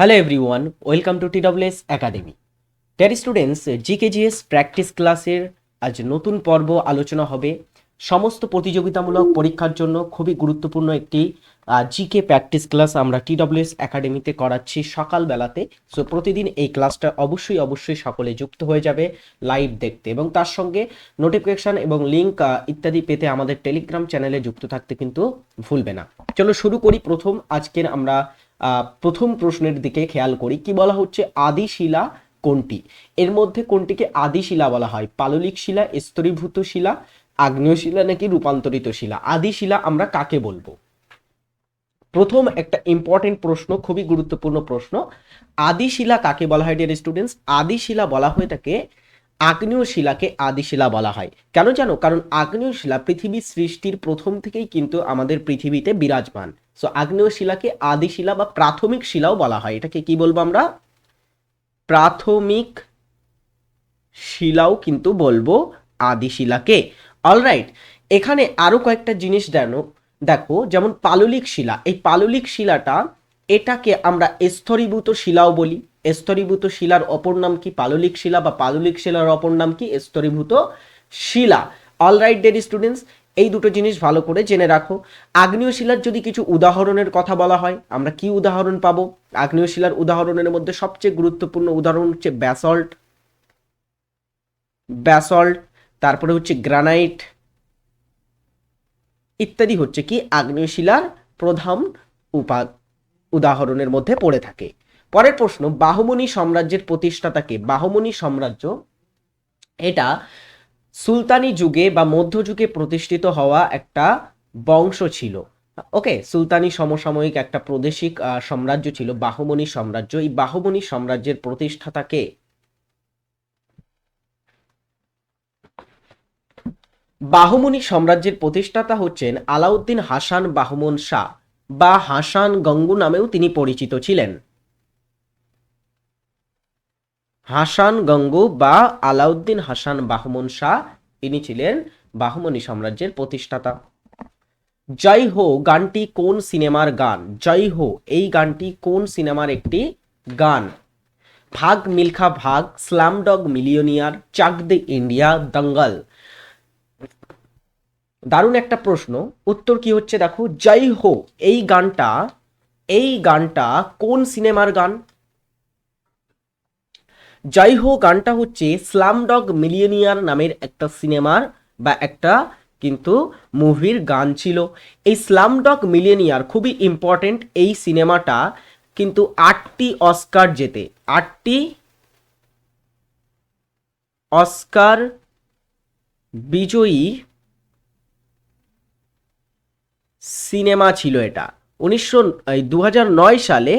Hello everyone welcome to TWS academy dear students GKGS practice ক্লাসের আজ নতুন পর্ব আলোচনা হবে। সমস্ত প্রতিযোগিতামূলক পরীক্ষার জন্য খুবই গুরুত্বপূর্ণ একটি জিকে প্র্যাকটিস ক্লাস আমরা টিডব্লিউএস একাডেমিতে করাচ্ছি সকালবেলাতে। সো প্রতিদিন এই ক্লাসটা অবশ্যই অবশ্যই সকলে যুক্ত হয়ে যাবে লাইভ দেখতে। এবং তার সঙ্গে নোটিফিকেশন এবং লিঙ্ক ইত্যাদি পেতে আমাদের টেলিগ্রাম চ্যানেলে যুক্ত থাকতে কিন্তু ভুলবে না। চলো শুরু করি প্রথম। আজকের আমরা প্রথম প্রশ্নের দিকে খেয়াল করি। কি বলা হচ্ছে? আদি শিলা কোনটি? এর মধ্যে কোনটিকে আদি শিলা বলা হয়? পাললিক শিলা, স্তরীভূত শিলা, আগ্নেয় শিলা নাকি রূপান্তরিত শিলা? আদি শিলা আমরা কাকে বলব? প্রথম একটা ইম্পর্টেন্ট প্রশ্ন, খুবই গুরুত্বপূর্ণ প্রশ্ন। আদি শিলা কাকে বলা হয় ডিয়ার স্টুডেন্টস আদি শিলা বলা হয়ে থাকে আগ্নেয় শিলাকে আদি শিলা বলা হয়। কেন জানো? কারণ আগ্নেয় শিলা পৃথিবীর সৃষ্টির প্রথম থেকেই কিন্তু আমাদের পৃথিবীতে বিরাজমান। সো আগ্নেয় শিলাকে আদি শিলা বা প্রাথমিক শিলাও বলা হয়। এটাকে কি বলব আমরা? প্রাথমিক শিলাও কিন্তু বলব আদি শিলাকে অলরাইট এখানে আরও কয়েকটা জিনিস জানো। দেখো, যেমন পাললিক শিলা। এই পাললিক শিলাটা এটাকে আমরা স্তরীভূত শিলাও বলি। স্তরীভূত শিলার অপর নাম কি পাললিক শিলা বা পাললিক শিলার অপর নাম কি স্তরীভূত শিলা? অলরাইট ডেড স্টুডেন্টস এই দুটো জিনিস ভালো করে জেনে রাখো। আগ্নেয় শিলার যদি কিছু উদাহরণের কথা বলা হয়, আমরা কি উদাহরণ পাবো? আগ্নেয় শিলার উদাহরণের মধ্যে সবচেয়ে গুরুত্বপূর্ণ উদাহরণ হচ্ছে ব্যাসল্ট ব্যাসল্ট তারপরে হচ্ছে গ্রানাইট ইত্যাদি হচ্ছে কি আগ্নেয় শিলার প্রধান উপা উদাহরণের মধ্যে পড়ে থাকে। পরের প্রশ্ন, বাহমনি সাম্রাজ্যের প্রতিষ্ঠাতাকে বাহমনি সাম্রাজ্য, এটা সুলতানি যুগে বা মধ্যযুগে প্রতিষ্ঠিত হওয়া একটা বংশ ছিল। ওকে, সুলতানি সমসাময়িক একটা প্রাদেশিক সাম্রাজ্য ছিল, বাহমনি সাম্রাজ্য। এই বাহমনি সাম্রাজ্যের প্রতিষ্ঠাতাকে বাহমনি সাম্রাজ্যের প্রতিষ্ঠাতা হচ্ছেন আলাউদ্দিন হাসান বাহমন শাহ বা হাসান গঙ্গু নামেও তিনি পরিচিত ছিলেন। হাসান গঙ্গু বা আলাউদ্দিন হাসান বাহমন শাহ, ইনি ছিলেন বাহমনি সাম্রাজ্যের প্রতিষ্ঠাতা। জয় হো, গানটি কোন সিনেমার গান? জয় হো, এই গানটি কোন সিনেমার একটি গান? ভাগ মিলখা ভাগ স্ল্যামডগ মিলিয়নিয়ার, চাক দি ইন্ডিয়া, দঙ্গল। দারুণ একটা প্রশ্ন। উত্তর কি হচ্ছে? দেখো, জয় হো, এই গানটা এই গানটা কোন সিনেমার গান? জয় হোক গানটা হচ্ছে স্লামডগ মিলিয়নিয়ার নামের একটা সিনেমার বা একটা কিন্তু মুভির গান ছিল। এই স্লামডগ মিলিয়নিয়ার খুবই ইম্পর্টেন্ট এই সিনেমাটা কিন্তু আটটি অস্কার জেতে। আটটি অস্কার বিজয়ী সিনেমা ছিল এটা। উনিশশো দু সালে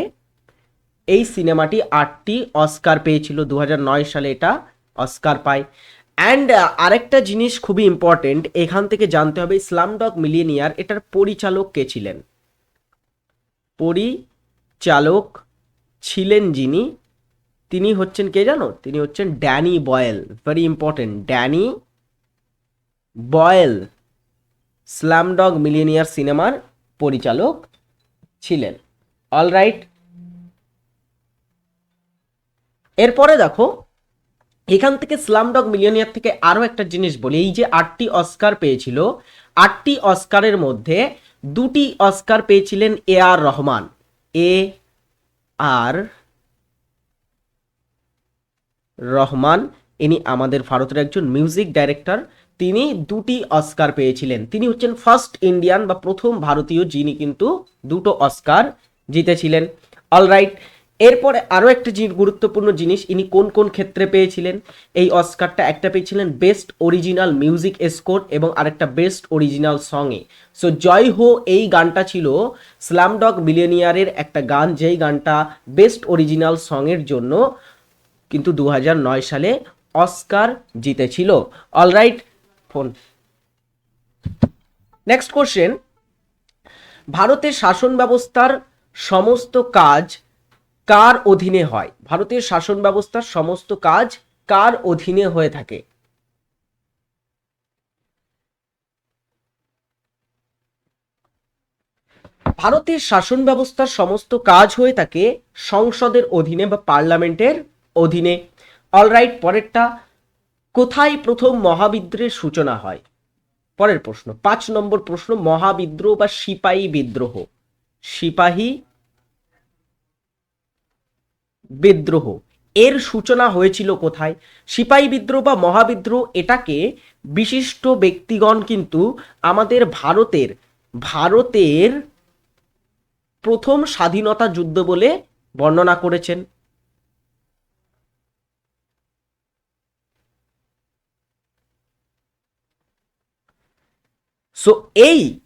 এই সিনেমাটি আটটি অস্কার পেয়েছিল দু হাজার নয় সালে এটা অস্কার পায়। অ্যান্ড আরেকটা জিনিস খুবই ইম্পর্টেন্ট এখান থেকে জানতে হবে ইসলামডগ মিলিয়নিয়ার এটার পরিচালক কে ছিলেন? পরিচালক ছিলেন যিনি, তিনি হচ্ছেন কে জানো? তিনি হচ্ছেন Danny Boyle very important Danny Boyle Slumdog Millionaire সিনেমার পরিচালক ছিলেন। অলরাইট এরপরে দেখো, এখান থেকে স্লামডগ মিলিয়নিয়ার থেকে আরও একটা জিনিস বলি, এই যে আটটি অস্কার পেয়েছিল, আটটি অস্কারের মধ্যে দুটি অস্কার পেয়েছিলেন এ আর রহমান। এ আর রহমান, ইনি আমাদের ভারতের একজন মিউজিক ডাইরেক্টর, তিনি দুটি অস্কার পেয়েছিলেন। তিনি হচ্ছেন ফার্স্ট ইন্ডিয়ান বা প্রথম ভারতীয় যিনি কিন্তু দুটো অস্কার জিতেছিলেন। অলরাইট এরপরে আরও একটা জি- গুরুত্বপূর্ণ জিনিস, ইনি কোন কোন ক্ষেত্রে পেয়েছিলেন? এই অস্কারটা একটা পেয়েছিলেন বেস্ট অরিজিনাল মিউজিক স্কোর এবং আরেকটা বেস্ট অরিজিনাল সঙ্গে সো, জয় হো, এই গানটা ছিল স্লামডগ মিলিয়নিয়ারের একটা গান, যেই গানটা বেস্ট অরিজিনাল সঙের জন্য কিন্তু দু সালে অস্কার জিতেছিল। Alright phone. নেক্সট কোশ্চেন ভারতের শাসন ব্যবস্থার সমস্ত কাজ কার অধীনে হয়? ভারতের শাসন ব্যবস্থার সমস্ত কাজ কার অধীনে হয়ে থাকে? ভারতের শাসন ব্যবস্থার সমস্ত কাজ হয়ে থাকে সংসদের অধীনে বা পার্লামেন্টের অধীনে। অলরাইট পরেরটা, কোথায় প্রথম মহাবিদ্রোহের সূচনা হয়? পরের প্রশ্ন, পাঁচ নম্বর প্রশ্ন, মহাবিদ্রোহ বা সিপাহী বিদ্রোহ? সিপাহী বিদ্রোহ। এর সূচনা হয়েছিল কোথায়? সিপাহী বিদ্রোহ বা মহাবিদ্রোহ এটাকে বিশিষ্ট ব্যক্তিগণ কিন্তু আমাদের ভারতের ভারতের প্রথম স্বাধীনতা যুদ্ধ বলে বর্ণনা করেছেন। সো এই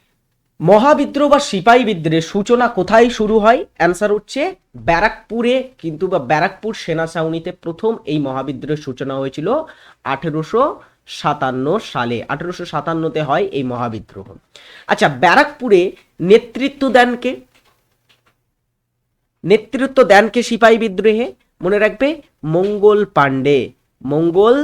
মহাবিদ্রোহ বা সিপাহী বিদ্রোহের সূচনা কোথায় শুরু হয়? অ্যান্সার হচ্ছে ব্যারাকপুরে, কিন্তু বা ব্যারাকপুর সেনা ছাউনিতে প্রথম এই মহাবিদ্রোহের সূচনা হয়েছিল আঠেরোশো সাতান্ন সালে। আঠেরোশো সাতান্নতে হয় এই মহাবিদ্রোহ। আচ্ছা ব্যারাকপুরে নেতৃত্ব দেন কে? নেতৃত্ব দেন কে সিপাহী বিদ্রোহে মনে রাখবে, মঙ্গল পাণ্ডে। মঙ্গল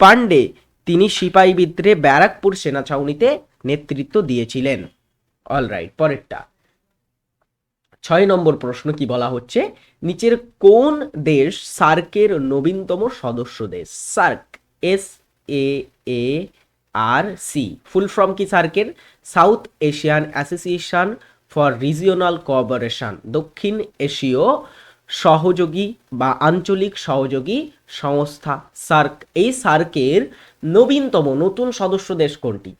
পাণ্ডে, তিনি সিপাহী বিদ্রোহে ব্যারাকপুর সেনা ছাউনিতে নেতৃত্ব দিয়েছিলেন। অলরাইট পরেরটা। ছয় নম্বর প্রশ্ন কি বলা হচ্ছে? নিচের কোন দেশ সার্কের নবীনতম সদস্য দেশ? SAARC S A A R C full form কি সার্কের? South Asian Association for Regional Cooperation দক্ষিণ এশীয় সহযোগী বা আঞ্চলিক সহযোগী সংস্থা। সার্ক, এই সার্কের নবীনতম নতুন সদস্য দেশ কোনটি?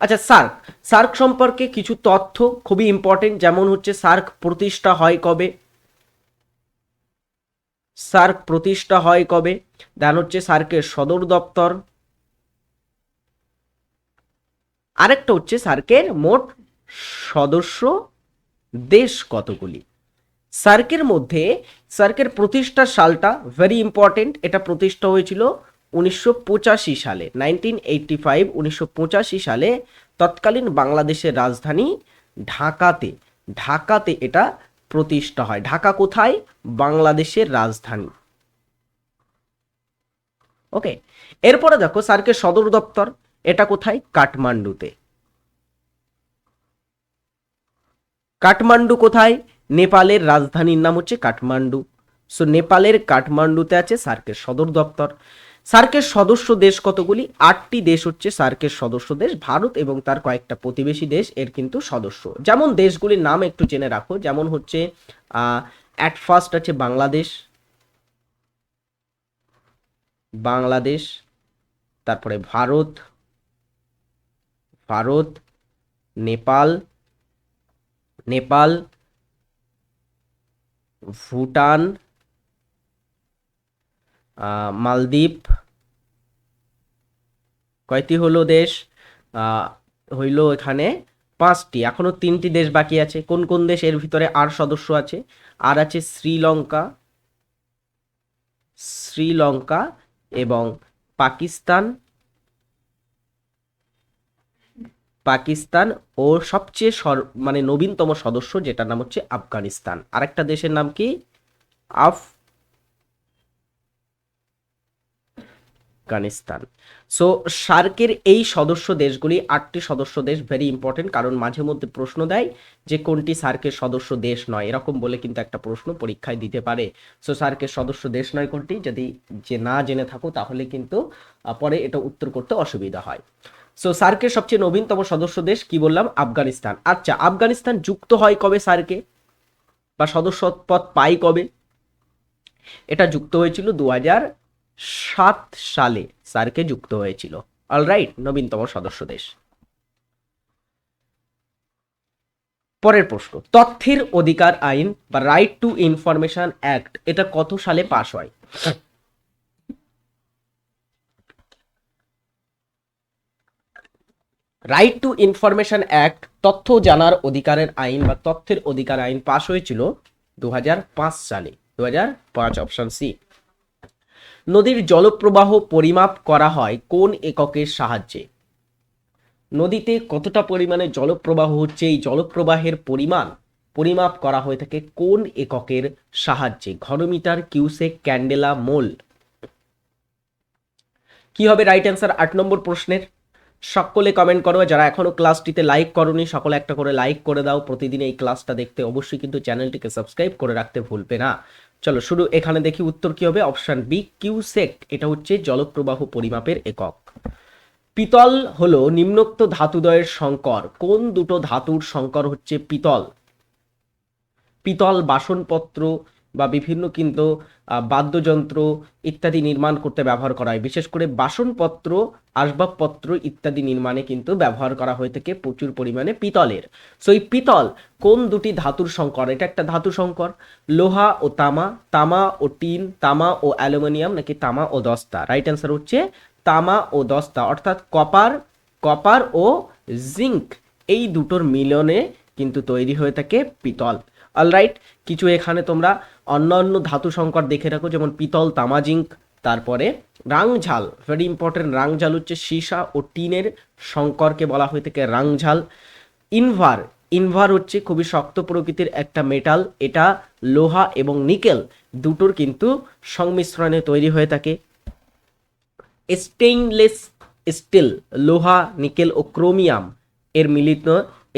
আচ্ছা সার্ক। সার্ক সম্পর্কে কিছু তথ্য খুবই ইম্পর্টেন্ট যেমন হচ্ছে সার্ক প্রতিষ্ঠা হয় কবে? সার্ক প্রতিষ্ঠা হয় কবে? দেন হচ্ছে সার্কের সদর দপ্তর। আরেকটা হচ্ছে সার্কের মোট সদস্য দেশ কতগুলি? সার্কের মধ্যে সার্কের প্রতিষ্ঠার সালটা ভেরি ইম্পর্টেন্ট এটা প্রতিষ্ঠা হয়েছিল উনিশশো পঁচাশি সালে নাইনটিন এইটটি ফাইভ উনিশশো পঁচাশি সালে তৎকালীন বাংলাদেশের রাজধানী ঢাকাতে ঢাকাতে এটা প্রতিষ্ঠা হয়। ঢাকা কোথায়? বাংলাদেশের রাজধানী। ওকে, এরপরে দেখো সার্কের সদর দপ্তর, এটা কোথায়? কাঠমান্ডুতে। কাঠমান্ডু কোথায়? নেপালের রাজধানীর নাম হচ্ছে কাঠমান্ডু। সো নেপালের কাঠমান্ডুতে আছে সার্কের সদর দপ্তর। সার্কের সদস্য দেশ কতগুলি? আটটি দেশ হচ্ছে সার্কের সদস্য দেশ, ভারত এবং তার কয়েকটা প্রতিবেশী দেশ, এর কিন্তু সদস্য। যেমন দেশগুলির নাম একটু জেনে রাখো, যেমন হচ্ছে অ্যাট ফার্স্ট আছে বাংলাদেশ বাংলাদেশ, তারপরে ভারত ভারত, নেপাল নেপাল, ভুটান মালদ্বীপ। কয়টি হলো দেশ? হইল এখানে পাঁচটি। এখনও তিনটি দেশ বাকি আছে। কোন কোন দেশ এর ভিতরে আর সদস্য আছে? আর আছে শ্রীলঙ্কা শ্রীলঙ্কা এবং পাকিস্তান। পাকিস্তান ও সবচেয়ে সর মানে নবীনতম সদস্য যেটার নাম হচ্ছে আফগানিস্তান। আরেকটা দেশের নাম কি? আফ আফগানিস্তান। সো সার্কের এই সদস্য দেশগুলি আটটি সদস্য দেশ ভেরি ইম্পর্টেন্ট কারণ মাঝে মধ্যে প্রশ্ন দেয় যে কোনটি সার্কের সদস্য দেশ নয়। এরকম বলে কিন্তু একটা প্রশ্ন পরীক্ষায় দিতে পারে। সো সার্কের সদস্য দেশ নয় কোনটি? যদি যে না জেনে থাকো, তাহলে কিন্তু পরে এটা উত্তর করতে অসুবিধা হয়। সো সার্কের সবচেয়ে নবীনতম সদস্য দেশ কি বললাম? আফগানিস্তান। আচ্ছা আফগানিস্তান যুক্ত হয় কবে সার্কে বা সদস্য পদ পাই কবে? এটা যুক্ত হয়েছিল দু হাজার সাত সালে সার্কে যুক্ত হয়েছিল। অলরাইট, নবীনতম সদস্য দেশ। পরের প্রশ্ন, তথ্যের অধিকার আইন বা রাইট টু ইনফরমেশন অ্যাক্ট এটা কত সালে পাশ হয়? রাইট টু ইনফরমেশন অ্যাক্ট তথ্য জানার অধিকারের আইন বা তথ্যের অধিকার আইন পাশ হয়েছিল দু হাজার পাঁচ সালে। দু হাজার পাঁচ অপশন সি নদীর জলপ্রবাহ পরিমাপ করা হয় কোন এককের সাহায্যে? নদীতে কতটা পরিমাণে জলপ্রবাহ হচ্ছে? এই জলপ্রবাহের পরিমাণ পরিমাপ করা হয়ে থাকে কোন এককের সাহায্যে? ঘনমিটার, কিউসেক, ক্যান্ডেলা, মোল। কি হবে রাইট অ্যান্সার আট নম্বর প্রশ্নের? সকলে কমেন্ট করো। যারা এখনও ক্লাসটিতে লাইক করনি, সকলে একটা করে লাইক করে দাও। প্রতিদিন এই ক্লাসটা দেখতে অবশ্যই কিন্তু চ্যানেলটিকে সাবস্ক্রাইব করে রাখতে ভুলবে না। চলো, শুরু এখানে দেখি উত্তর কি হবে। অপশন বি কিউসেক এটা হচ্ছে জলপ্রবাহ পরিমাপের একক। পিতল হলো নিম্নোক্ত ধাতুদয়ের সংকর। কোন দুটো ধাতুর সংকর হচ্ছে পিতল? পিতল বাসনপত্র বা বিভিন্ন কিন্তু বাদ্যযন্ত্র ইত্যাদি নির্মাণ করতে ব্যবহার করা হয়। বিশেষ করে বাসনপত্র, আসবাবপত্র ইত্যাদি নির্মাণে কিন্তু ব্যবহার করা হয়ে থাকে প্রচুর পরিমাণে পিতলের। সো এই পিতল কোন দুটি ধাতুর সংকর? এটা একটা ধাতু সংকর। লোহা ও তামা তামা ও টিন, তামা ও অ্যালুমিনিয়াম নাকি তামা ও দস্তা? রাইট অ্যান্সার হচ্ছে তামা ও দস্তা। অর্থাৎ কপার কপার ও জিঙ্ক এই দুটোর মিলনে কিন্তু তৈরি হয়ে থাকে পিতল। অলরাইট কিছু এখানে তোমরা অন্য অন্য ধাতু সংকট দেখে রাখো, যেমন পিতল তামা জিঙ্ক তারপরে রাংঝাল। ভেরি ইম্পর্টেন্ট রাংঝাল হচ্ছে সীসা ও টিনের সংকরকে বলা হয়ে থাকে রাংঝাল। ইনভার ইনভার হচ্ছে খুবই শক্ত প্রকৃতির একটা মেটাল এটা লোহা এবং নিকেল দুটোর কিন্তু সংমিশ্রণে তৈরি হয়ে থাকে। স্টেইনলেস স্টিল লোহা, নিকেল ও ক্রোমিয়াম এর মিলিত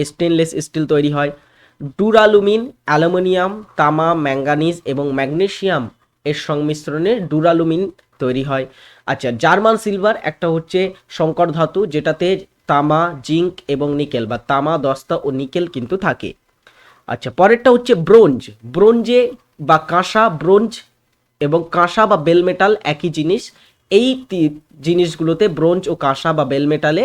স্টেনলেস স্টিল তৈরি হয়। ডুরালুমিন, অ্যালুমিনিয়াম, তামা, ম্যাঙ্গানিজ এবং ম্যাগনেসিয়াম এর সংমিশ্রণে ডুরালুমিন তৈরি হয়। আচ্ছা জার্মান সিলভার একটা হচ্ছে সংকর ধাতু, যেটাতে তামা জিঙ্ক এবং নিকেল বা তামা, দস্তা ও নিকেল কিন্তু থাকে। আচ্ছা পরেরটা হচ্ছে ব্রোঞ্জ। ব্রোঞ্জে বা কাঁসা, ব্রোঞ্জ এবং কাঁসা বা বেল মেটাল একই জিনিস। এই জিনিসগুলোতে ব্রোঞ্জ ও কাঁসা বা বেল মেটালে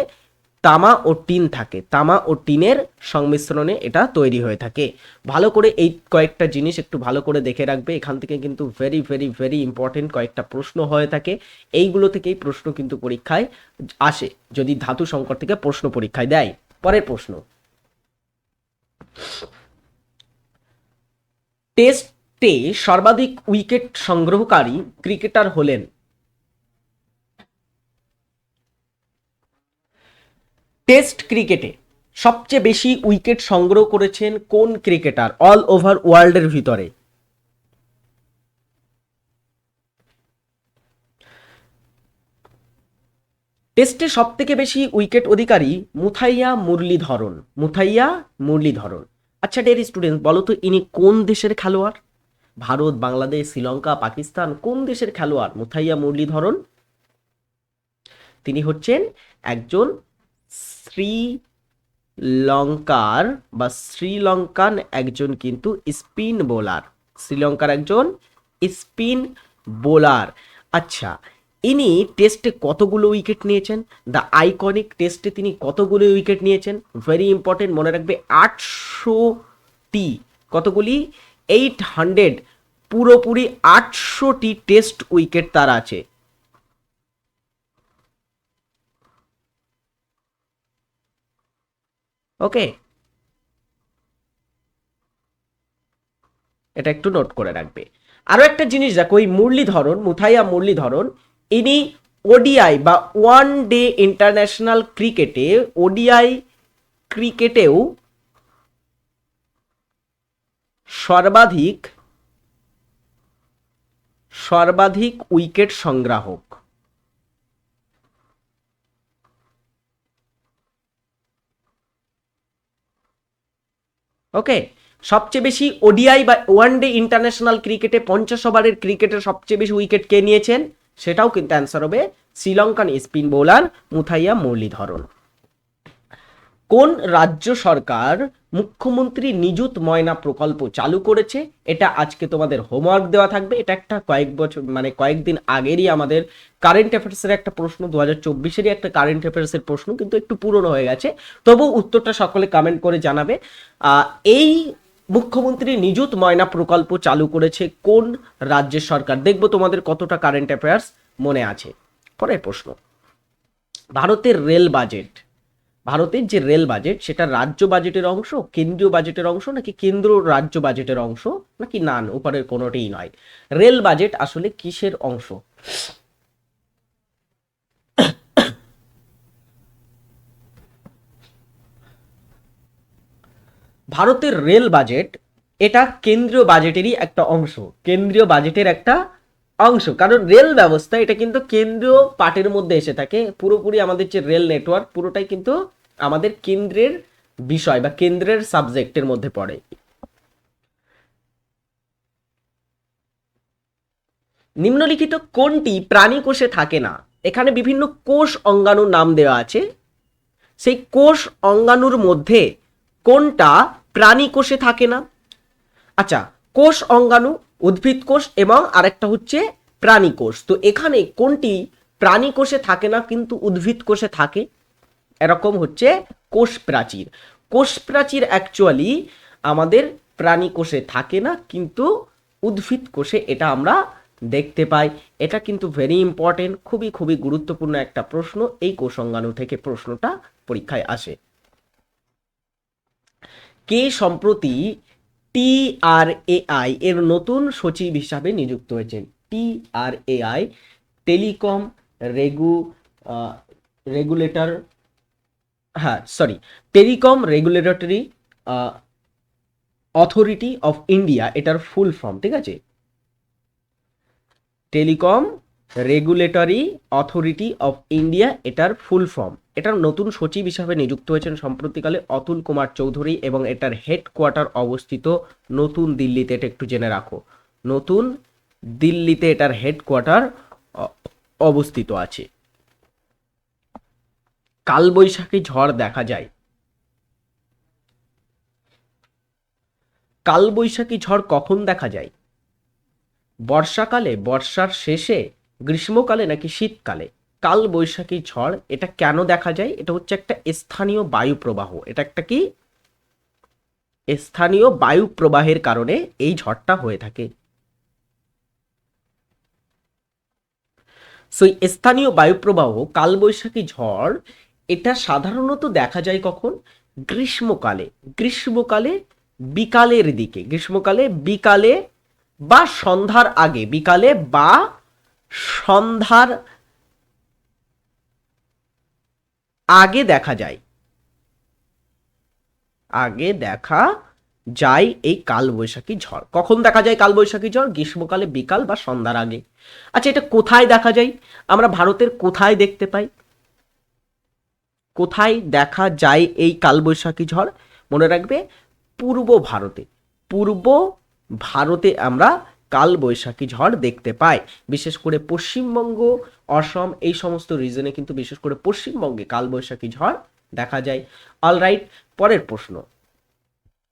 তামা ও টিন থাকে। তামা ও টিনের সংমিশ্রণে এটা তৈরি হয়ে থাকে। ভালো করে এই কয়েকটা জিনিস একটু ভালো করে দেখে রাখবে। এখান থেকে কিন্তু ভেরি ভেরি ভেরি ইম্পর্টেন্ট কয়েকটা প্রশ্ন হয়ে থাকে। এইগুলো থেকেই প্রশ্ন কিন্তু পরীক্ষায় আসে। যদি ধাতু সংকট থেকে প্রশ্ন পরীক্ষায় দেয়। পরের প্রশ্ন। টেস্টে সর্বাধিক উইকেট সংগ্রহকারী ক্রিকেটার হলেন টেস্ট ক্রিকেটে সবচেয়ে বেশি উইকেট সংগ্রহ করেছেন কোন ক্রিকেটার? অল ওভার ওয়ার্ল্ডের ভিতরে। টেস্টে সব থেকে বেশি উইকেট অধিকারী মুথাইয়া মুরলীধরন। মুথাইয়া মুরলীধরন। আচ্ছা ডেরি স্টুডেন্ট বলো তো, ইনি কোন দেশের খেলোয়াড়? ভারত, বাংলাদেশ, শ্রীলঙ্কা, পাকিস্তান, কোন দেশের খেলোয়াড়? মুথাইয়া মুরলীধরন। তিনি হচ্ছেন একজন শ্রীলঙ্কার বা শ্রীলঙ্কান একজন কিন্তু স্পিন বোলার। শ্রীলঙ্কার একজন স্পিন বোলার। আচ্ছা ইনি টেস্টে কতগুলো উইকেট নিয়েছেন? দ্য আইকনিক টেস্টে তিনি কতগুলো উইকেট নিয়েছেন? ভেরি ইম্পর্টেন্ট, মনে রাখবে, আটশোটি কতগুলি? এইট হান্ড্রেড, পুরোপুরি আটশোটি টেস্ট উইকেট তার আছে। ওকে। এটা একটু নোট করে রাখবে। আরও একটা জিনিস দেখো ওই মুরলীধরন, মুথাইয়া মুরলীধরন, ইনি ওডিআই বা ওয়ান ডে ইন্টারন্যাশনাল ক্রিকেটে, ওডিআই ক্রিকেটেও সর্বাধিক সর্বাধিক উইকেট সংগ্রাহক। ওকে সবচেয়ে বেশি ওডিআই বা ওয়ান ডে ইন্টারন্যাশনাল ক্রিকেটে পঞ্চাশ ওভারের ক্রিকেটের সবচেয়ে বেশি উইকেট কে নিয়েছেন? সেটাও কিন্তু অ্যান্সার হবে Sri Lankan spin bowler Muttiah Muralidharan. কোন রাজ্য সরকার মুখ্যমন্ত্রী নিযুত ময়না প্রকল্প চালু করেছে? এটা আজকে তোমাদের হোমওয়ার্ক দেওয়া থাকবে। এটা একটা কয়েক বছর মানে কয়েকদিন আগেরই আমাদের কারেন্ট অ্যাফেয়ার্সের একটা প্রশ্ন দু হাজার চব্বিশেরই একটা কারেন্ট অ্যাফেয়ার্সের প্রশ্ন, কিন্তু একটু পুরনো হয়ে গেছে। তবু উত্তরটা সকলে কমেন্ট করে জানাবে। এই মুখ্যমন্ত্রী নিযুত ময়না প্রকল্প চালু করেছে কোন রাজ্যের সরকার? দেখব তোমাদের কতটা কারেন্ট অ্যাফেয়ার্স মনে আছে। পরের প্রশ্ন। ভারতের রেল বাজেট ভারতের যে রেল বাজেট, সেটা রাজ্য বাজেটের অংশ, কেন্দ্রীয় বাজেটের অংশ, নাকি কেন্দ্র রাজ্য বাজেটের অংশ, নাকি নান, উপরের কোনোটিই নয়। রেল বাজেট আসলে কিসের অংশ? ভারতের রেল বাজেট, এটা কেন্দ্রীয় বাজেটেরই একটা অংশ। কেন্দ্রীয় বাজেটের একটা অংশ। কারণ রেল ব্যবস্থা, এটা কিন্তু কেন্দ্রীয় পার্টের মধ্যে এসে থাকে। পুরোপুরি আমাদের যে রেল নেটওয়ার্ক, পুরোটাই কিন্তু আমাদের কেন্দ্রের বিষয় বা কেন্দ্রের সাবজেক্টের মধ্যে পড়ে। নিম্নলিখিত কোনটি প্রাণী কোষে থাকে না? এখানে বিভিন্ন কোষ অঙ্গাণুর নাম দেওয়া আছে। সেই কোষ অঙ্গাণুর মধ্যে কোনটা প্রাণী কোষে থাকে না? আচ্ছা কোষ অঙ্গাণু উদ্ভিদ কোষ এবং আরেকটা হচ্ছে প্রাণী কোষ। তো এখানে কোনটি প্রাণী কোষে থাকে না, কিন্তু উদ্ভিদ কোষে থাকে? এরকম হচ্ছে কোষ প্রাচীর। কোষ প্রাচীর অ্যাকচুয়ালি আমাদের প্রাণী কোষে থাকে না, কিন্তু উদ্ভিদ কোষে এটা আমরা দেখতে পাই। এটা কিন্তু ভেরি ইম্পর্টেন্ট খুবই খুবই গুরুত্বপূর্ণ একটা প্রশ্ন। এই কোষ অঙ্গাণু থেকে প্রশ্নটা পরীক্ষায় আসে। কে সম্প্রতি টিআরএআই এর নতুন সচিব হিসাবে নিযুক্ত হয়েছেন। টিআরএআই, টেলিকম রেগু রেগুলেটর হ্যাঁ sorry, telecom regulatory authority of India এটার ফুল ফর্ম, ঠিক আছে? Telecom regulatory authority of India এটার ফুল ফর্ম। এটার নতুন সচিব হিসাবে নিযুক্ত হয়েছেন সম্প্রতিকালে অতুল কুমার চৌধুরী এবং এটার হেডকোয়ার্টার অবস্থিত নতুন দিল্লিতে। এটা একটু জেনে রাখো। নতুন দিল্লিতে এটার হেডকোয়ার্টার অবস্থিত আছে। কালবৈশাখী ঝড় দেখা যায়। কালবৈশাখী ঝড় কখন দেখা যায়? বর্ষাকালে, বর্ষার শেষে, গ্রীষ্মকালে নাকি শীতকালে? কাল বৈশাখী ঝড়, এটা কেন দেখা যায়? এটা হচ্ছে একটা স্থানীয় বায়ু প্রবাহ এটা একটা কি? স্থানীয় বায়ু প্রবাহের কারণে এই ঝড়টা হয়ে থাকে। সো স্থানীয় বায়ুপ্রবাহ, কালবৈশাখী ঝড়, এটা সাধারণত দেখা যায় কখন? গ্রীষ্মকালে। গ্রীষ্মকালে বিকালের দিকে। গ্রীষ্মকালে বিকালে বা সন্ধ্যার আগে। বিকালে বা সন্ধ্যার আগে দেখা যায়। আগে দেখা যায় এই কালবৈশাখী ঝড়। কখন দেখা যায় কালবৈশাখী ঝড়? গ্রীষ্মকালে বিকাল বা সন্ধ্যার আগে। আচ্ছা এটা কোথায় দেখা যায়? আমরা ভারতের কোথায় দেখতে পাই? কোথায় দেখা যায় এই কালবৈশাখী ঝড়? মনে রাখবে পূর্ব ভারতে। পূর্ব ভারতে আমরা কালবৈশাখী ঝড় দেখতে পায়। বিশেষ করে পশ্চিমবঙ্গ, অসম, এই সমস্ত রিজনে কিন্তু বিশেষ করে পশ্চিমবঙ্গে কালবৈশাখী ঝড় দেখা যায়। অলরাইট পরের প্রশ্ন।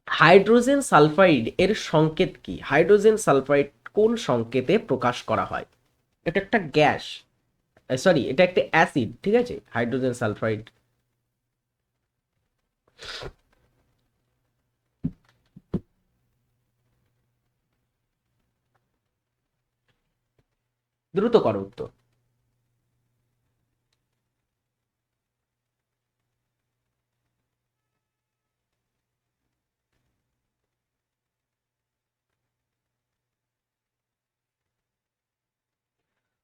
হাইড্রোজেন সালফাইড এর সংকেত কি? হাইড্রোজেন সালফাইড কোন সংকেতে প্রকাশ করা হয়? এটা একটা গ্যাস সরি, এটা একটা অ্যাসিড, ঠিক আছে? Hydrogen sulphide. দ্রুত করো উত্তর।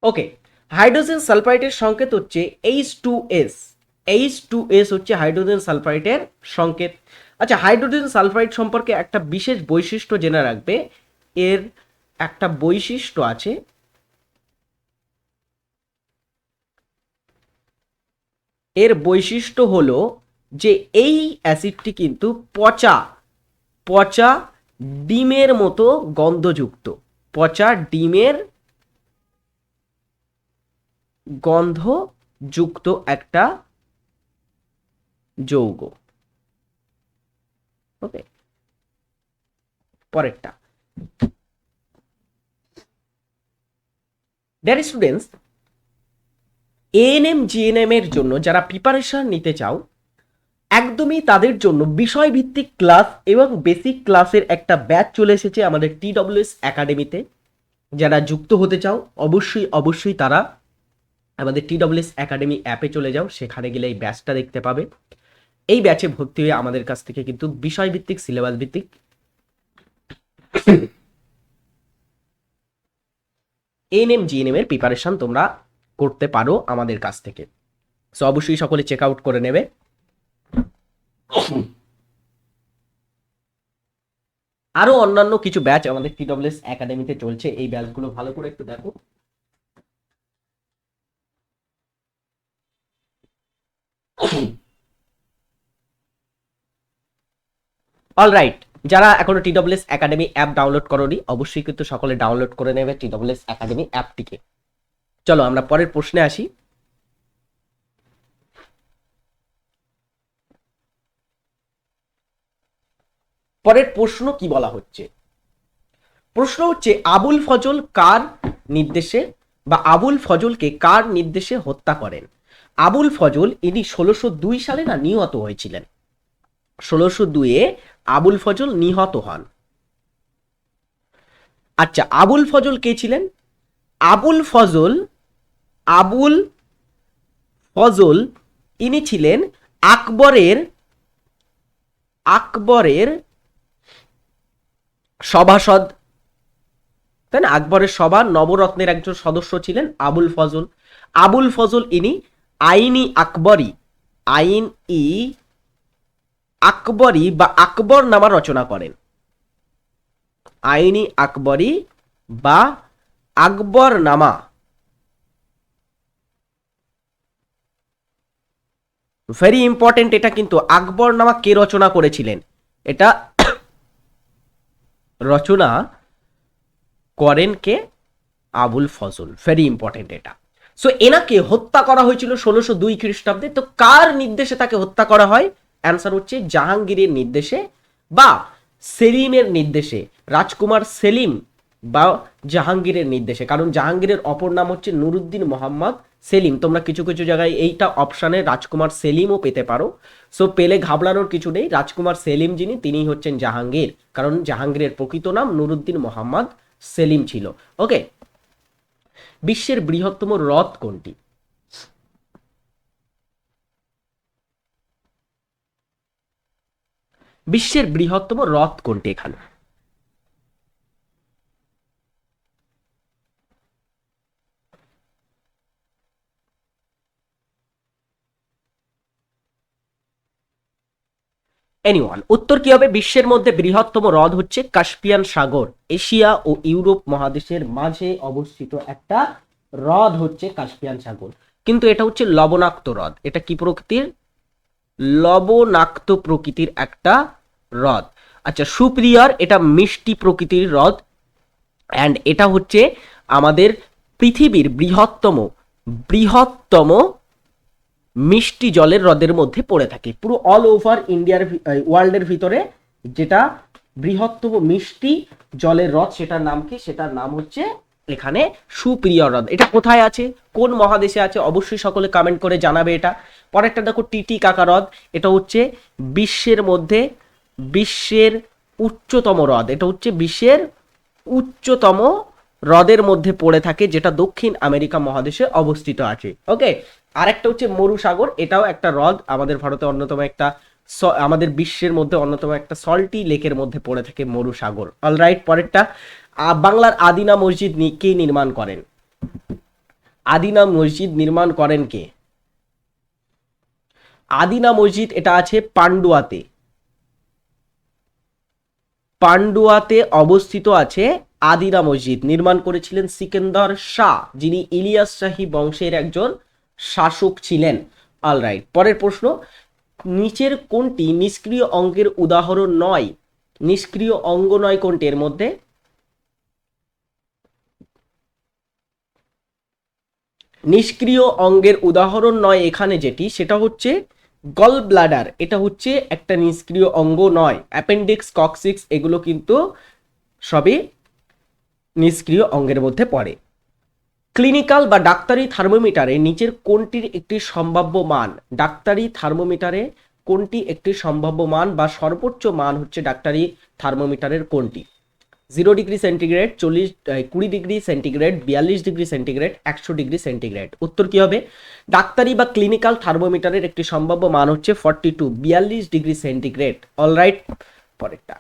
ওকে হাইড্রোজেন সালফাইটের সংকেত হচ্ছে H two S H two S হচ্ছে হাইড্রোজেন সালফাইটের সংকেত। আচ্ছা হাইড্রোজেন সালফাইড সম্পর্কে একটা বিশেষ বৈশিষ্ট্য জেনে রাখবে। এর একটা বৈশিষ্ট্য আছে এর বৈশিষ্ট্য হলো যে এই অ্যাসিডটি কিন্তু পচা পচা ডিমের মতো গন্ধযুক্ত, পচা ডিমের গন্ধযুক্ত একটা যৌগ। ওকে পরেরটা। দেয়ার স্টুডেন্টস এএনএম জিএনএম এর জন্য যারা প্রিপারেশন নিতে চাও, একদমই তাদের জন্য বিষয়ভিত্তিক ক্লাস এবং বেসিক ক্লাসের একটা ব্যাচ চলে এসেছে আমাদের টি টিডব্লিউএস একাডেমিতে যারা যুক্ত হতে চাও, অবশ্যই অবশ্যই তারা আমাদের টি টিডব্লিউএস একাডেমি অ্যাপে চলে যাও, সেখানে গেলে এই ব্যাচটা দেখতে পাবে। এই ব্যাচে ভর্তি হয়ে আমাদের কাছ থেকে কিন্তু বিষয়ভিত্তিক সিলেবাস ভিত্তিক এনএম জিএনএম এর প্রিপারেশন তোমরা করতে পারো আমাদের কাছ থেকে। সো অবশ্যই সকলে চেক আউট করে নেবে। আরও অন্যান্য কিছু ব্যাচ আমাদের টিডব্লিউএস একাডেমিতে চলছে। এই ব্যাচগুলো ভালো করে একটু দেখো। অলরাইট যারা এখনও টিডব্লিউএস একাডেমি অ্যাপ ডাউনলোড করনি, অবশ্যই কিন্তু সকলে ডাউনলোড করে নেবে টিডব্লিউএস একাডেমি অ্যাপটিকে চলো, আমরা পরের প্রশ্নে আসি। পরের প্রশ্ন কি বলা হচ্ছে? প্রশ্ন হচ্ছে, আবুল ফজল কার নির্দেশে বা আবুল ফজলকে কার নির্দেশে হত্যা করেন? আবুল ফজল ইনি ষোলোশো দুই সালে না নিহত হয়েছিলেন? ষোলোশো দুইয়ে আবুল ফজল নিহত হন। আচ্ছা আবুল ফজল কে ছিলেন? আবুল ফজল আবুল ফজল, ইনি ছিলেন আকবরের আকবরের সভাসদ। তাই না? আকবরের সভা নবরত্নের একজন সদস্য ছিলেন আবুল ফজল। আবুল ফজল ইনি আইনি আকবরী। আইন ই আকবরী বা আকবর নামা রচনা করেন। আইনি আকবরী বা আকবর নামা ভেরি ইম্পর্টেন্ট এটা কিন্তু আকবর নামা কে রচনা করেছিলেন? এটা রচনা করেন কে? আবুল ফজল। ভেরি ইম্পর্টেন্ট এটা। সো এনাকে হত্যা করা হয়েছিল ষোলোশো দুই খ্রিস্টাব্দে। তো কার নির্দেশে তাকে হত্যা করা হয়? অ্যান্সার হচ্ছে জাহাঙ্গীরের নির্দেশে বা সেলিমের নির্দেশে। রাজকুমার সেলিম বা জাহাঙ্গীরের নির্দেশে। কারণ জাহাঙ্গীরের অপর নাম হচ্ছে নুরুদ্দিন মোহাম্মদ সেলিম। তোমরা কিছু কিছু জায়গায় এইটা অপশানে রাজকুমার সেলিমও পেতে পারো। সো পেলে ঘাবড়ানোর কিছু নেই। রাজকুমার সেলিম যিনি তিনি হচ্ছেন জাহাঙ্গীর। কারণ জাহাঙ্গীরের প্রকৃত নাম নুরুদ্দিন মোহাম্মদ সেলিম ছিল। ওকে বিশ্বের বৃহত্তম হ্রদ কোনটি? বিশ্বের বৃহত্তম হ্রদ কোনটি এখানে? এনিওয়ান উত্তর কি হবে? বিশ্বের মধ্যে বৃহত্তম হ্রদ হচ্ছে কাস্পিয়ান সাগর। এশিয়া ও ইউরোপ মহাদেশের মাঝে অবস্থিত একটা হ্রদ হচ্ছে কাস্পিয়ান সাগর। কিন্তু এটা হচ্ছে লবণাক্ত হ্রদ। এটা কি প্রকৃতির? লবণাক্ত প্রকৃতির একটা হ্রদ। আচ্ছা সুপ্রিয়ার এটা মিষ্টি প্রকৃতির হ্রদ। অ্যান্ড এটা হচ্ছে আমাদের পৃথিবীর বৃহত্তম বৃহত্তম মিষ্টি জলের হ্রদের মধ্যে পড়ে থাকে। পুরো অল ওভার ইন্ডিয়ার ওয়ার্ল্ডের ভিতরে যেটা বৃহত্তম মিষ্টি জলের হ্রদ, সেটার নাম কি? সেটার নাম হচ্ছে এখানে সুপ্রিয় হ্রদ। এটা কোথায় আছে? কোন মহাদেশে আছে? অবশ্যই সকলে কমেন্ট করে জানাবে এটা। পরেরটা দেখো টিটি কাকা হ্রদ। এটা হচ্ছে বিশ্বের মধ্যে বিশ্বের উচ্চতম হ্রদ। এটা হচ্ছে বিশ্বের উচ্চতম হ্রদের মধ্যে পড়ে থাকে, যেটা দক্ষিণ আমেরিকা মহাদেশে অবস্থিত আছে। ওকে আরেকটা হচ্ছে মরুসাগর এটাও একটা হ্রদ। আমাদের ভারতে অন্যতম একটা আমাদের বিশ্বের মধ্যে অন্যতম একটা সল্টি লেকের মধ্যে পড়ে থাকে মরু মরুসাগর অলরাইট পরেরটা। বাংলার আদিনা মসজিদ কে নির্মাণ করেন? আদিনা মসজিদ নির্মাণ করেন কে? আদিনা মসজিদ এটা আছে পান্ডুয়াতে। পান্ডুয়াতে অবস্থিত আছে আদিনা মসজিদ। নির্মাণ করেছিলেন সিকেন্দার শাহ, যিনি ইলিয়াস শাহী বংশের একজন শাসক ছিলেন। অল রাইট পরের প্রশ্ন, নিচের কোনটি নিষ্ক্রিয় অঙ্গের উদাহরণ নয়? নিষ্ক্রিয় অঙ্গ নয় কোনটি? এর মধ্যে নিষ্ক্রিয় অঙ্গের উদাহরণ নয় এখানে যেটি, সেটা হচ্ছে গল ব্লাডার এটা হচ্ছে একটা নিষ্ক্রিয় অঙ্গ নয়। অ্যাপেন্ডিক্স কক্সিক্স এগুলো কিন্তু সবই নিষ্ক্রিয় অঙ্গের মধ্যে পড়ে। ক্লিনিক্যাল বা ডাক্তারি থার্মোমিটারে নিচের কোনটির একটি সম্ভাব্য মান? ডাক্তারি থার্মোমিটারে কোনটি একটি সম্ভাব্য মান বা সর্বোচ্চ মান হচ্ছে ডাক্তারি থার্মোমিটারের কোনটি? জিরো ডিগ্রি সেন্টিগ্রেড, চল্লিশ কুড়ি ডিগ্রি সেন্টিগ্রেড, বিয়াল্লিশ ডিগ্রি সেন্টিগ্রেড, একশো ডিগ্রি সেন্টিগ্রেড। উত্তর কী হবে? ডাক্তারি বা ক্লিনিক্যাল থার্মোমিটারের একটি সম্ভাব্য মান হচ্ছে ফর্টি টু বিয়াল্লিশ ডিগ্রি সেন্টিগ্রেড। অলরাইট পরেরটা।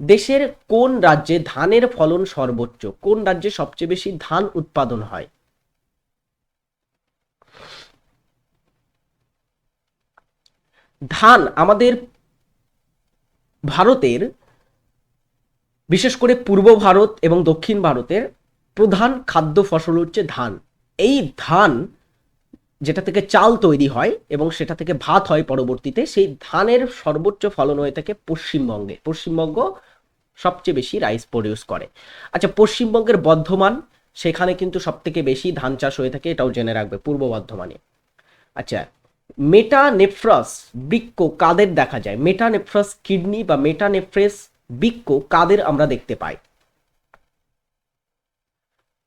দেশের কোন রাজ্যে ধানের ফলন সর্বোচ্চ? কোন রাজ্যে সবচেয়ে বেশি ধান উৎপাদন হয়? ধান আমাদের ভারতের, বিশেষ করে পূর্ব ভারত এবং দক্ষিণ ভারতের প্রধান খাদ্য ফসল হচ্ছে ধান। এই ধান যেটা থেকে চাল তৈরি হয় এবং সেটা থেকে ভাত হয় পরবর্তীতে, সেই ধানের সর্বোচ্চ ফলন হয়ে থাকে পশ্চিমবঙ্গে। পশ্চিমবঙ্গ সবচেয়ে বেশি রাইস প্রডিউস করে। আচ্ছা পশ্চিমবঙ্গের বর্ধমান, সেখানে কিন্তু সব থেকে বেশি ধান চাষ হয়ে থাকে, এটাও জেনে রাখবে, পূর্ব বর্ধমানে। আচ্ছা মেটানেফ্রাস বৃক্ক কাদের দেখা যায়? মেটানেফ্রাস কিডনি বা মেটানেফ্রেস বৃক্ক কাদের আমরা দেখতে পাই?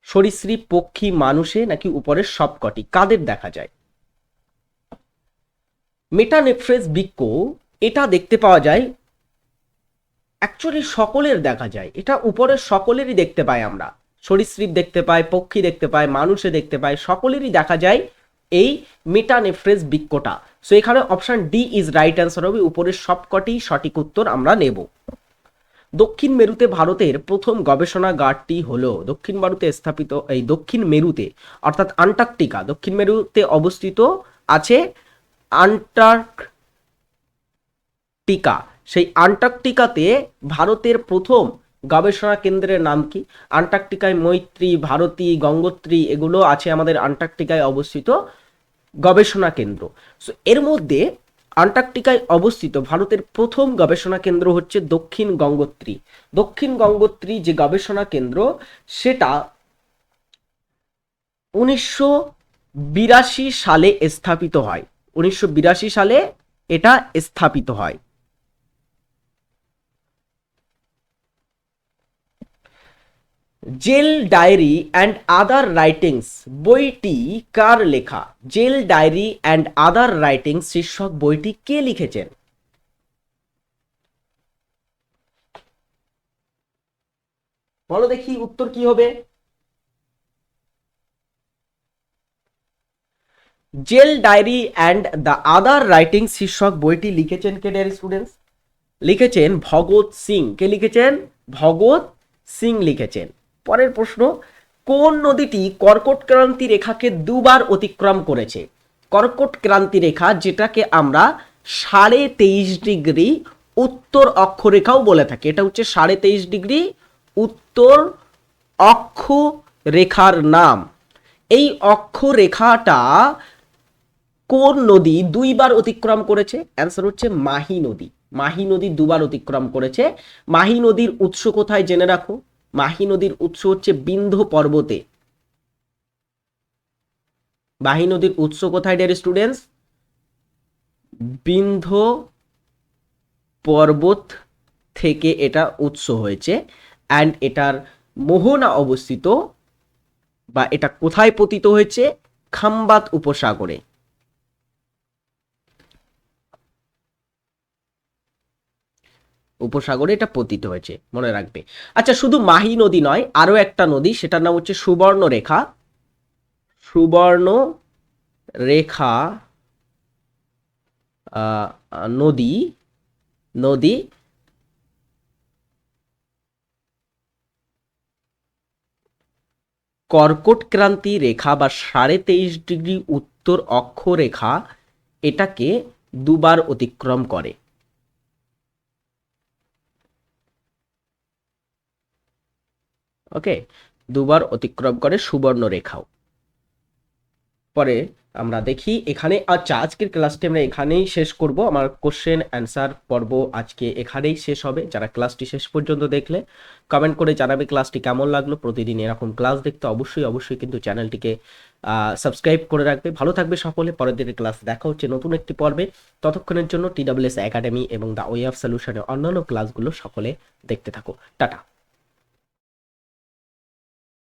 সরীসৃপ, পক্ষী, মানুষে নাকি উপরের সবকটি? কাদের দেখা যায়? মেটানেফ্রেস বৃক্ক এটা দেখতে পাওয়া যায় অ্যাকচুয়ালি সকলের দেখা যায়। এটা উপরের সকলেরই দেখতে পাই আমরা। সরীসৃপ দেখতে পাই, পক্ষী দেখতে পাই, মানুষে দেখতে পাই, সকলেরই দেখা যায় এই মেটানেফ্রেস বৃক্ষটা। সো এখানে option D is right answer হবে, উপরের সবকটি সঠিক উত্তর আমরা নেব। দক্ষিণ মেরুতে ভারতের প্রথম গবেষণাগারটি হলো, দক্ষিণ ভারতে স্থাপিত এই দক্ষিণ মেরুতে, অর্থাৎ আন্টার্কটিকা, দক্ষিণ মেরুতে অবস্থিত আছে আন্টার্কটিকা। সেই আন্টার্কটিকাতে ভারতের প্রথম গবেষণা কেন্দ্রের নাম কি? আন্টার্কটিকায় মৈত্রী, ভারতী, গঙ্গোত্রী, এগুলো আছে আমাদের আন্টার্কটিকায় অবস্থিত গবেষণা কেন্দ্র। সো এর মধ্যে আন্টার্কটিকায় অবস্থিত ভারতের প্রথম গবেষণা কেন্দ্র হচ্ছে দক্ষিণ গঙ্গোত্রী। দক্ষিণ গঙ্গোত্রী যে গবেষণা কেন্দ্র, সেটা উনিশশো বিরাশি সালে স্থাপিত হয়। উনিশশো বিরাশি সালে এটা স্থাপিত হয়। Jail diary and other writings, বইটি কার লেখা? Jail diary and other writings শীর্ষক বইটি কে লিখেছেন? বলো দেখি উত্তর কি হবে। Jail diary and the other writing শীর্ষক বইটি লিখেছেন কে ডিয়ার স্টুডেন্টস? লিখেছেন ভগৎ সিং। কে লিখেছেন? ভগৎ সিং লিখেছেন। পরের প্রশ্ন, কোন নদীটি কর্কট ক্রান্তি রেখাকে দুবার অতিক্রম করেছে? কর্কট ক্রান্তি রেখা, যেটাকে আমরা সাড়ে তেইশ ডিগ্রি উত্তর অক্ষরেখাও বলে থাকি। এটা হচ্ছে সাড়ে তেইশ ডিগ্রি উত্তর অক্ষ রেখার নাম। এই অক্ষরেখাটা কোন নদী দুইবার অতিক্রম করেছে? অ্যান্সার হচ্ছে মাহি নদী। মাহি নদী দুবার অতিক্রম করেছে। মাহি নদীর উৎস কোথায় জেনে রাখো। মাহি নদীর উৎস হচ্ছে বিন্ধ্য পর্বতে। মাহি নদীর উৎস কোথায় ডিয়ার স্টুডেন্টস বিন্ধ্য পর্বত থেকে এটা উৎস হয়েছে অ্যান্ড এটার মোহনা অবস্থিত বা এটা কোথায় পতিত হয়েছে? খাম্বাত উপসাগরে। উপসাগরে এটা পতিত হয়েছে, মনে রাখবে। আচ্ছা শুধু মাহি নদী নয় আরও একটা নদী, সেটার নাম হচ্ছে সুবর্ণ রেখা। সুবর্ণ রেখা নদী নদী, কর্কট ক্রান্তি রেখা বা সাড়ে তেইশ ডিগ্রি উত্তর অক্ষরেখা এটাকে দুবার অতিক্রম করে। ওকে দুবার অতিক্রম করে সুবর্ণ রেখাও পরে আমরা দেখি এখানে আচ্ছা আজকের ক্লাসটি আমরা এখানেই শেষ করব। আমার কোশ্চেন অ্যান্সার পর্ব আজকে এখানেই শেষ হবে। যারা ক্লাসটি শেষ পর্যন্ত দেখলে কমেন্ট করে জানাবে ক্লাসটি কেমন লাগল। প্রতিদিন এরকম ক্লাস দেখতে অবশ্যই অবশ্যই কিন্তু চ্যানেলটিকে সাবস্ক্রাইব করে রাখবে। ভালো থাকবে সকলে। পরের দিনের ক্লাস দেখা হচ্ছে নতুন একটি পর্বে। ততক্ষণের জন্য টিডাব্লিউএস একাডেমি এবং দ্য ওয়ে অফ সলিউশনের অন্যান্য ক্লাসগুলো সকলে দেখতে থাকো। টাটা।